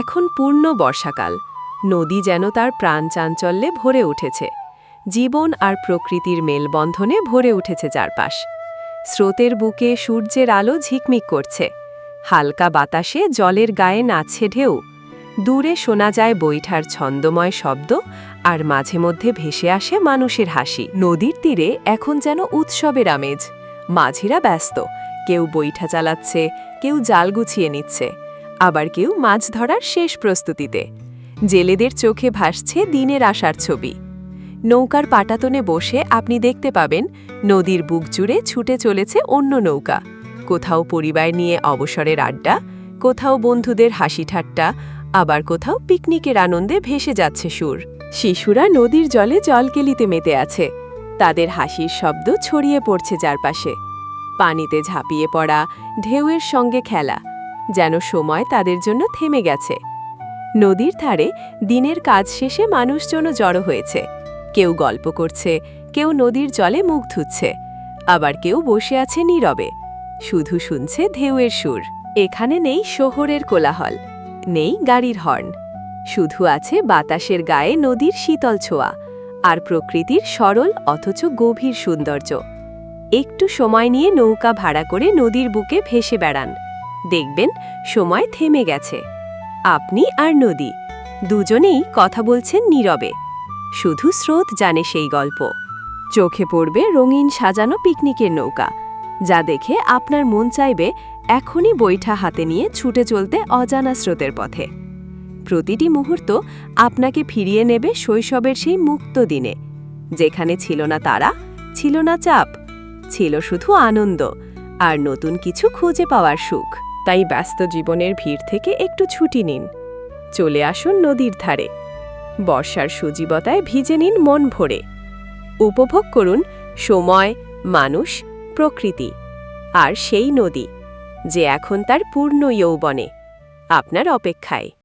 এখন পূর্ণ বর্ষাকাল। নদী যেন তার প্রাণ চাঞ্চল্যে ভরে উঠেছে। জীবন আর প্রকৃতির মেলবন্ধনে ভরে উঠেছে চারপাশ। স্রোতের বুকে সূর্যের আলো ঝিকমিক করছে। হালকা বাতাসে জলের গায়ে নাচছে ঢেউ দূরে শোনা যায় বৈঠার ছন্দময় শব্দ আর মাঝে মধ্যে ভেসে আসে মানুষের হাসি। নদীর তীরে এখন যেন উৎসবের আমেজ। মাঝিরা ব্যস্ত। কেউ বৈঠা চালাচ্ছে, কেউ জাল গুছিয়ে নিচ্ছে। আবার কেউ মাছ ধরার শেষ প্রস্তুতিতে। জেলেদের চোখে ভাসছে দিনের আশার ছবি। নৌকার পাটাতনে বসে আপনি দেখতে পাবেন, নদীর বুক জুড়ে ছুটে চলেছে অন্য নৌকা। কোথাও পরিবার নিয়ে অবসরের আড্ডা, কোথাও বন্ধুদের হাসি ঠাট্টা, আবার কোথাও পিকনিকের আনন্দে ভেসে যাচ্ছে সুর। শিশুরা নদীর জলে জলকেলিতে মেতে আছে। তাদের হাসির শব্দ ছড়িয়ে পড়ছে চারপাশে। পানিতে ঝাঁপিয়ে পড়া, ঢেউয়ের সঙ্গে খেলা। যেন সময় তাদের জন্য থেমে গেছে। নদীর ধারে দিনের কাজ শেষে মানুষজনও জড়ো হয়েছে। কেউ গল্প করছে, কেউ নদীর জলে মুখ ধুচ্ছে, আবার কেউ বসে আছে নীরবে। শুধু শুনছে ঢেউয়ের সুর। এখানে নেই শহরের কোলাহল, নেই গাড়ির হর্ন। শুধু আছে বাতাসের গায়ে নদীর শীতল ছোঁয়া আর প্রকৃতির সরল অথচ গভীর সৌন্দর্য। একটু সময় নিয়ে নৌকা ভাড়া করে নদীর বুকে ভেসে বেড়ান। দেখবেন সময় থেমে গেছে। আপনি আর নদী, দুজনেই কথা বলছেন নীরবে। শুধু স্রোত জানে সেই গল্প। চোখে পড়বে রঙিন সাজানো পিকনিকের নৌকা, যা দেখে আপনার মন চাইবে এখনই বৈঠা হাতে নিয়ে ছুটে চলতে অজানা স্রোতের পথে। প্রতিটি মুহূর্ত আপনাকে ফিরিয়ে নেবে শৈশবের সেই মুক্ত দিনে, যেখানে ছিল না তারা, ছিল না চাপ, ছিল শুধু আনন্দ, আর নতুন কিছু খুঁজে পাওয়ার সুখ। তাই ব্যস্ত জীবনের ভিড় থেকে একটু ছুটি নিন। চলে আসুন নদীর ধারে। বর্ষার সুজীবতায় ভিজে নিন মন ভরে। উপভোগ করুন সময়, মানুষ, প্রকৃতি আর সেই নদী, যে এখন তার পূর্ণ যৌবনে। আপনার অপেক্ষায়।